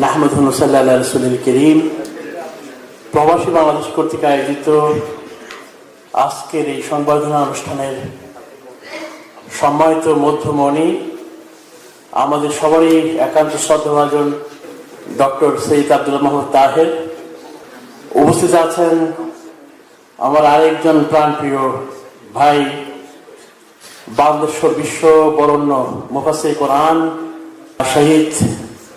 নাহমদ হুসাল্লাহ রসুল করিম। প্রবাসী বাংলাদেশ কর্তৃক আয়োজিত আজকের এই সংবর্ধনা অনুষ্ঠানের সম্মানিত মধ্যমণি আমাদের সবারই একান্ত শ্রদ্ধাভাজন ডক্টর সৈয়দ আব্দুল মোহাম্মদ তাহের। উপস্থিত আছেন আমার আরেকজন প্রাণপ্রিয় ভাই বাংলাদেশ বিশ্ব বরণ্য মুফাসে কোরআন শহীদ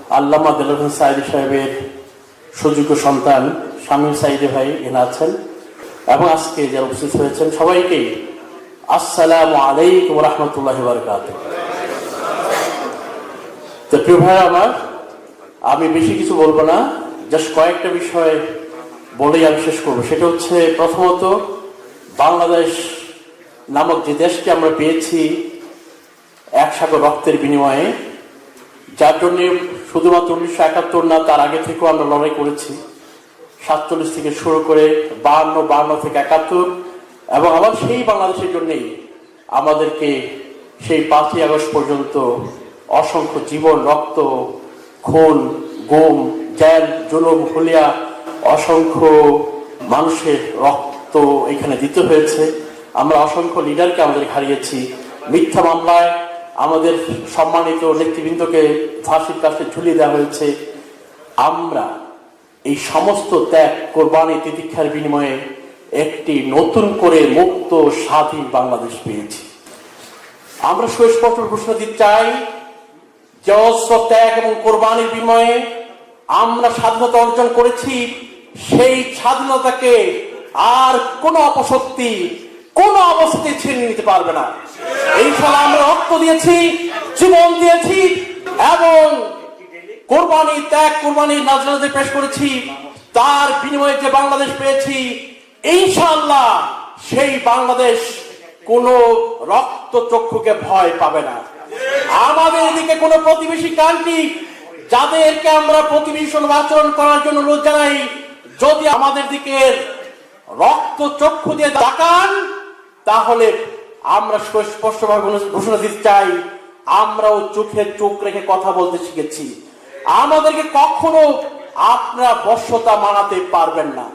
আল্লামা দেলন সাইদি সাহেবের সুযোগ্য সন্তান স্বামী সাইদি ভাই এনে আছেন এবং আজকে যারা উপস্থিত হয়েছেন সবাইকেই আসসালামু আলাইকুম রহমতুল্লাহ বারকাত তো প্রিয় ভাই আমার, আমি বেশি কিছু বলব না, জাস্ট কয়েকটা বিষয় বলেই আমি শেষ করব। সেটা হচ্ছে প্রথমত, বাংলাদেশ নামক যে দেশকে আমরা পেয়েছি এক রক্তের বিনিময়ে যার জন্য শুধুমাত্র উনিশশো একাত্তর না, তার আগে থেকেও আমরা লড়াই করেছি। সাতচল্লিশ থেকে শুরু করে বাহান্ন বাহান্ন থেকে একাত্তর। এবং আবার সেই বাংলাদেশের জন্যেই আমাদেরকে সেই পাঁচই আগস্ট পর্যন্ত অসংখ্য জীবন, রক্ত, খুন, গুম জেল জুলুম হুলিয়া অসংখ্য মানুষের রক্ত এখানে দিতে হয়েছে। আমরা অসংখ্য লিডারকে আমাদের হারিয়েছি। মিথ্যা মামলায় আমাদের সম্মানিত নেতৃবৃন্দকে ফাঁসির কাছে ঝুলিয়ে দেওয়া হয়েছে। আমরা এই সমস্ত ত্যাগ, কোরবানি, তিতিক্ষার বিনিময়ে একটি নতুন করে মুক্ত, স্বাধীন বাংলাদেশ পেয়েছি। আমরা সুস্পষ্ট ঘোষণা দিতে চাই যে অস্ত্র ত্যাগ এবং কোরবানির বিনিময়ে আমরা স্বাধীনতা অর্জন করেছি। সেই স্বাধীনতাকে আর কোনো অপশক্তি কোনো অবস্থায় ছিনিয়ে নিতে পারবে না। এই ফলে আমরা রক্ত দিয়েছি, জীবন দিয়েছি এবং কোরবানি ত্যাগ কোরবানি নাজরাতে পেশ করেছি। তার বিনিময়ে যে বাংলাদেশ পেয়েছি, ইনশাআল্লাহ সেই বাংলাদেশ কোন রক্ত চক্ষুকে ভয় পাবে না। আমাদের এদিকে কোন প্রতিবেশী কান্ট্রি যাদেরকে আমরা প্রতিবেশী আচরণ করার জন্য অনুরোধ জানাই, যদি আমাদের দিকে রক্ত চক্ষু দিয়ে তাকান তাহলে আমরা স্পষ্টভাবে ঘোষণা দিতে চাই, আমরাও চোখে চোখ রেখে কথা বলতে শিখেছি। আমাদেরকে কখনো আপনারা বর্ষতা মানাতে পারবেন না।